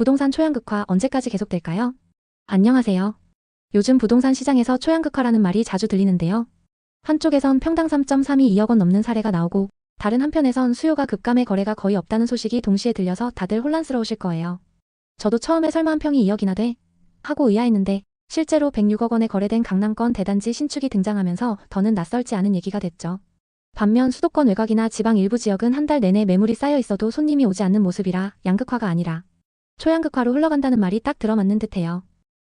부동산 초양극화 언제까지 계속될까요? 안녕하세요. 요즘 부동산 시장에서 초양극화라는 말이 자주 들리는데요. 한쪽에선 평당 3.32억 원 넘는 사례가 나오고 다른 한편에선 수요가 급감해 거래가 거의 없다는 소식이 동시에 들려서 다들 혼란스러우실 거예요. 저도 처음에 설마 한 평이 2억이나 돼? 하고 의아했는데 실제로 106억 원에 거래된 강남권 대단지 신축이 등장하면서 더는 낯설지 않은 얘기가 됐죠. 반면 수도권 외곽이나 지방 일부 지역은 한 달 내내 매물이 쌓여 있어도 손님이 오지 않는 모습이라 양극화가 아니라 초양극화로 흘러간다는 말이 딱 들어맞는 듯해요.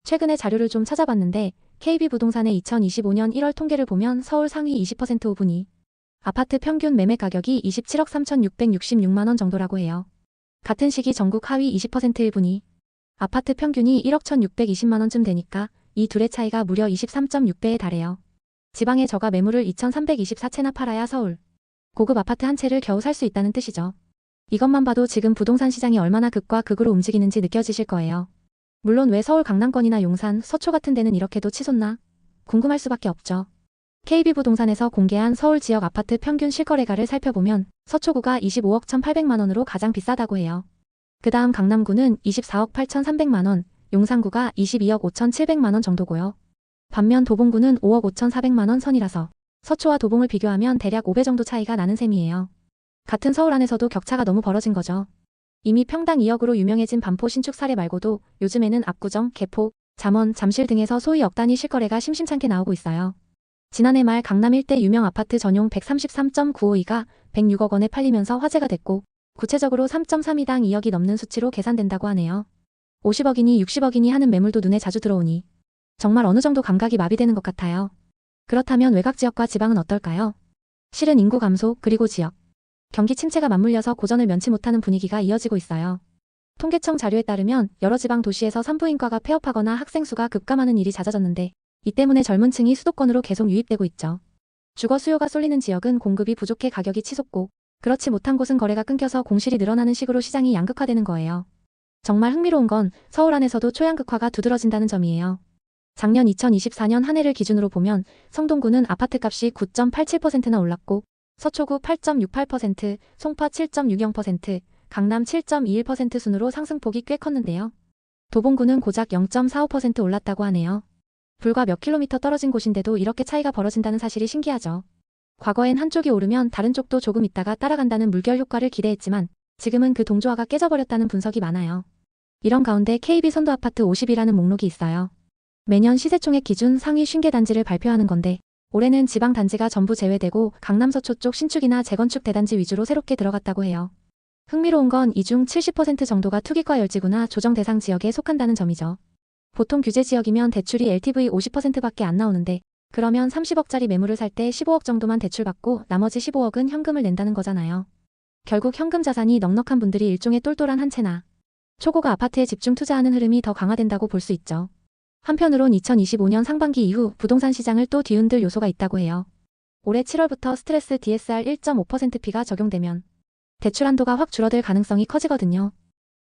최근에 자료를 좀 찾아봤는데 KB부동산의 2025년 1월 통계를 보면 서울 상위 20% 호분이 아파트 평균 매매 가격이 27억 3,666만 원 정도라고 해요. 같은 시기 전국 하위 20%일 분이 아파트 평균이 1억 1,620만 원쯤 되니까 이 둘의 차이가 무려 23.6배에 달해요. 지방의 저가 매물을 2,324채나 팔아야 서울 고급 아파트 한 채를 겨우 살 수 있다는 뜻이죠. 이것만 봐도 지금 부동산 시장이 얼마나 극과 극으로 움직이는지 느껴지실 거예요. 물론 왜 서울 강남권이나 용산, 서초 같은 데는 이렇게도 치솟나? 궁금할 수밖에 없죠. KB부동산에서 공개한 서울 지역 아파트 평균 실거래가를 살펴보면 서초구가 25억 1,800만 원으로 가장 비싸다고 해요. 그 다음 강남구는 24억 8,300만 원, 용산구가 22억 5,700만 원 정도고요. 반면 도봉구는 5억 5,400만 원 선이라서 서초와 도봉을 비교하면 대략 5배 정도 차이가 나는 셈이에요. 같은 서울 안에서도 격차가 너무 벌어진 거죠. 이미 평당 2억으로 유명해진 반포 신축 사례 말고도 요즘에는 압구정, 개포, 잠원, 잠실 등에서 소위 억 단위 실거래가 심심찮게 나오고 있어요. 지난해 말 강남 일대 유명 아파트 전용 133.952가 106억 원에 팔리면서 화제가 됐고 구체적으로 3.32당 2억이 넘는 수치로 계산된다고 하네요. 50억이니 60억이니 하는 매물도 눈에 자주 들어오니 정말 어느 정도 감각이 마비되는 것 같아요. 그렇다면 외곽 지역과 지방은 어떨까요? 실은 인구 감소 그리고 지역 경기 침체가 맞물려서 고전을 면치 못하는 분위기가 이어지고 있어요. 통계청 자료에 따르면 여러 지방 도시에서 산부인과가 폐업하거나 학생 수가 급감하는 일이 잦아졌는데 이 때문에 젊은 층이 수도권으로 계속 유입되고 있죠. 주거 수요가 쏠리는 지역은 공급이 부족해 가격이 치솟고 그렇지 못한 곳은 거래가 끊겨서 공실이 늘어나는 식으로 시장이 양극화되는 거예요. 정말 흥미로운 건 서울 안에서도 초양극화가 두드러진다는 점이에요. 작년 2024년 한 해를 기준으로 보면 성동구는 아파트값이 9.87%나 올랐고 서초구 8.68%, 송파 7.60%, 강남 7.21% 순으로 상승폭이 꽤 컸는데요. 도봉구는 고작 0.45% 올랐다고 하네요. 불과 몇 킬로미터 떨어진 곳인데도 이렇게 차이가 벌어진다는 사실이 신기하죠. 과거엔 한쪽이 오르면 다른 쪽도 조금 있다가 따라간다는 물결 효과를 기대했지만 지금은 그 동조화가 깨져버렸다는 분석이 많아요. 이런 가운데 KB 선도 아파트 50이라는 목록이 있어요. 매년 시세총액 기준 상위 50개 단지를 발표하는 건데 올해는 지방 단지가 전부 제외되고 강남 서초 쪽 신축이나 재건축 대단지 위주로 새롭게 들어갔다고 해요. 흥미로운 건 이 중 70% 정도가 투기과 열지구나 조정 대상 지역에 속한다는 점이죠. 보통 규제 지역이면 대출이 LTV 50%밖에 안 나오는데 그러면 30억짜리 매물을 살 때 15억 정도만 대출받고 나머지 15억은 현금을 낸다는 거잖아요. 결국 현금 자산이 넉넉한 분들이 일종의 똘똘한 한 채나 초고가 아파트에 집중 투자하는 흐름이 더 강화된다고 볼 수 있죠. 한편으론 2025년 상반기 이후 부동산 시장을 또 뒤흔들 요소가 있다고 해요. 올해 7월부터 스트레스 DSR 1.5%P가 적용되면 대출 한도가 확 줄어들 가능성이 커지거든요.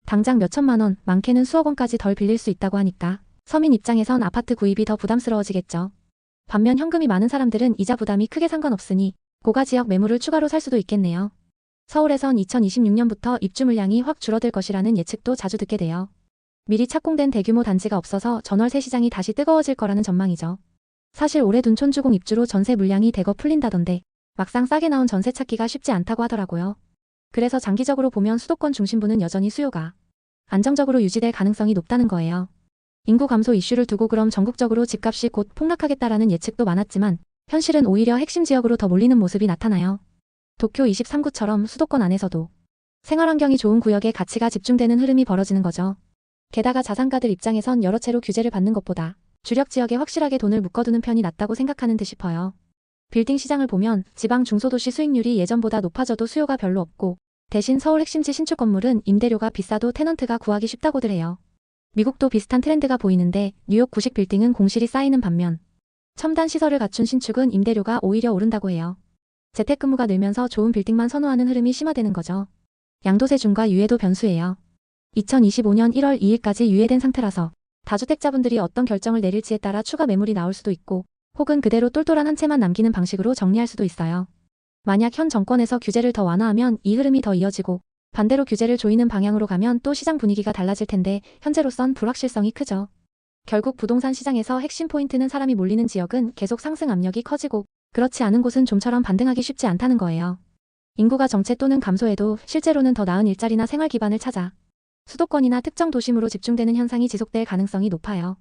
당장 몇천만 원, 많게는 수억 원까지 덜 빌릴 수 있다고 하니까 서민 입장에선 아파트 구입이 더 부담스러워지겠죠. 반면 현금이 많은 사람들은 이자 부담이 크게 상관없으니 고가 지역 매물을 추가로 살 수도 있겠네요. 서울에선 2026년부터 입주 물량이 확 줄어들 것이라는 예측도 자주 듣게 돼요. 미리 착공된 대규모 단지가 없어서 전월세 시장이 다시 뜨거워질 거라는 전망이죠. 사실 올해 둔촌주공 입주로 전세 물량이 대거 풀린다던데 막상 싸게 나온 전세 찾기가 쉽지 않다고 하더라고요. 그래서 장기적으로 보면 수도권 중심부는 여전히 수요가 안정적으로 유지될 가능성이 높다는 거예요. 인구 감소 이슈를 두고 그럼 전국적으로 집값이 곧 폭락하겠다라는 예측도 많았지만 현실은 오히려 핵심 지역으로 더 몰리는 모습이 나타나요. 도쿄 23구처럼 수도권 안에서도 생활환경이 좋은 구역에 가치가 집중되는 흐름이 벌어지는 거죠. 게다가 자산가들 입장에선 여러 채로 규제를 받는 것보다 주력 지역에 확실하게 돈을 묶어두는 편이 낫다고 생각하는 듯 싶어요. 빌딩 시장을 보면 지방 중소도시 수익률이 예전보다 높아져도 수요가 별로 없고 대신 서울 핵심지 신축 건물은 임대료가 비싸도 테넌트가 구하기 쉽다고들 해요. 미국도 비슷한 트렌드가 보이는데 뉴욕 구식 빌딩은 공실이 쌓이는 반면 첨단 시설을 갖춘 신축은 임대료가 오히려 오른다고 해요. 재택근무가 늘면서 좋은 빌딩만 선호하는 흐름이 심화되는 거죠. 양도세 중과 유예도 변수예요. 2025년 1월 2일까지 유예된 상태라서 다주택자분들이 어떤 결정을 내릴지에 따라 추가 매물이 나올 수도 있고 혹은 그대로 똘똘한 한 채만 남기는 방식으로 정리할 수도 있어요. 만약 현 정권에서 규제를 더 완화하면 이 흐름이 더 이어지고 반대로 규제를 조이는 방향으로 가면 또 시장 분위기가 달라질 텐데 현재로선 불확실성이 크죠. 결국 부동산 시장에서 핵심 포인트는 사람이 몰리는 지역은 계속 상승 압력이 커지고 그렇지 않은 곳은 좀처럼 반등하기 쉽지 않다는 거예요. 인구가 정체 또는 감소해도 실제로는 더 나은 일자리나 생활 기반을 찾아 수도권이나 특정 도심으로 집중되는 현상이 지속될 가능성이 높아요.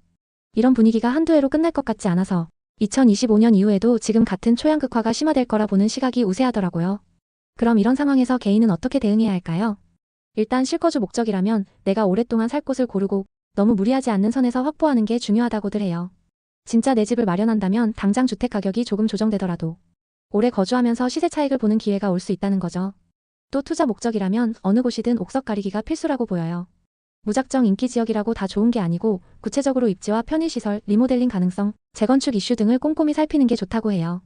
이런 분위기가 한두 해로 끝날 것 같지 않아서 2025년 이후에도 지금 같은 초양극화가 심화될 거라 보는 시각이 우세하더라고요. 그럼 이런 상황에서 개인은 어떻게 대응해야 할까요? 일단 실거주 목적이라면 내가 오랫동안 살 곳을 고르고 너무 무리하지 않는 선에서 확보하는 게 중요하다고들 해요. 진짜 내 집을 마련한다면 당장 주택 가격이 조금 조정되더라도 오래 거주하면서 시세 차익을 보는 기회가 올 수 있다는 거죠. 또 투자 목적이라면 어느 곳이든 옥석 가리기가 필수라고 보여요. 무작정 인기 지역이라고 다 좋은 게 아니고 구체적으로 입지와 편의시설, 리모델링 가능성, 재건축 이슈 등을 꼼꼼히 살피는 게 좋다고 해요.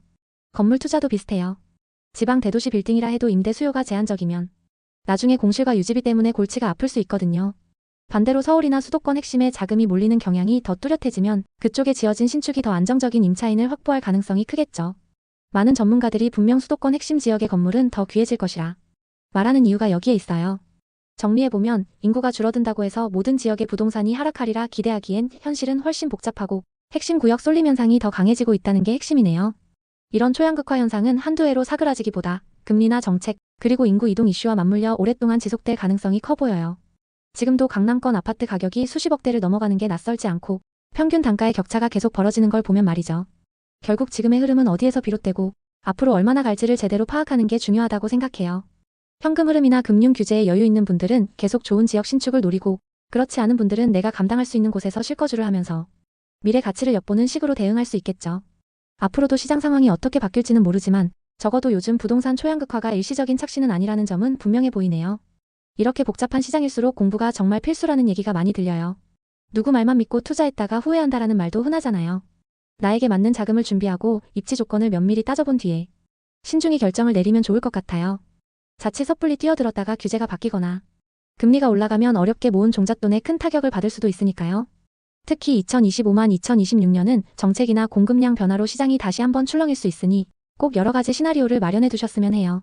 건물 투자도 비슷해요. 지방 대도시 빌딩이라 해도 임대 수요가 제한적이면 나중에 공실과 유지비 때문에 골치가 아플 수 있거든요. 반대로 서울이나 수도권 핵심에 자금이 몰리는 경향이 더 뚜렷해지면 그쪽에 지어진 신축이 더 안정적인 임차인을 확보할 가능성이 크겠죠. 많은 전문가들이 분명 수도권 핵심 지역의 건물은 더 귀해질 것이라 말하는 이유가 여기에 있어요. 정리해보면 인구가 줄어든다고 해서 모든 지역의 부동산이 하락하리라 기대하기엔 현실은 훨씬 복잡하고 핵심 구역 쏠림 현상이 더 강해지고 있다는 게 핵심이네요. 이런 초양극화 현상은 한두 해로 사그라지기보다 금리나 정책, 그리고 인구 이동 이슈와 맞물려 오랫동안 지속될 가능성이 커 보여요. 지금도 강남권 아파트 가격이 수십억대를 넘어가는 게 낯설지 않고 평균 단가의 격차가 계속 벌어지는 걸 보면 말이죠. 결국 지금의 흐름은 어디에서 비롯되고 앞으로 얼마나 갈지를 제대로 파악하는 게 중요하다고 생각해요. 현금 흐름이나 금융 규제에 여유 있는 분들은 계속 좋은 지역 신축을 노리고 그렇지 않은 분들은 내가 감당할 수 있는 곳에서 실거주를 하면서 미래 가치를 엿보는 식으로 대응할 수 있겠죠. 앞으로도 시장 상황이 어떻게 바뀔지는 모르지만 적어도 요즘 부동산 초양극화가 일시적인 착시는 아니라는 점은 분명해 보이네요. 이렇게 복잡한 시장일수록 공부가 정말 필수라는 얘기가 많이 들려요. 누구 말만 믿고 투자했다가 후회한다라는 말도 흔하잖아요. 나에게 맞는 자금을 준비하고 입지 조건을 면밀히 따져본 뒤에 신중히 결정을 내리면 좋을 것 같아요. 자칫 섣불리 뛰어들었다가 규제가 바뀌거나 금리가 올라가면 어렵게 모은 종잣돈에 큰 타격을 받을 수도 있으니까요. 특히 2025만 2026년은 정책이나 공급량 변화로 시장이 다시 한번 출렁일 수 있으니 꼭 여러 가지 시나리오를 마련해 두셨으면 해요.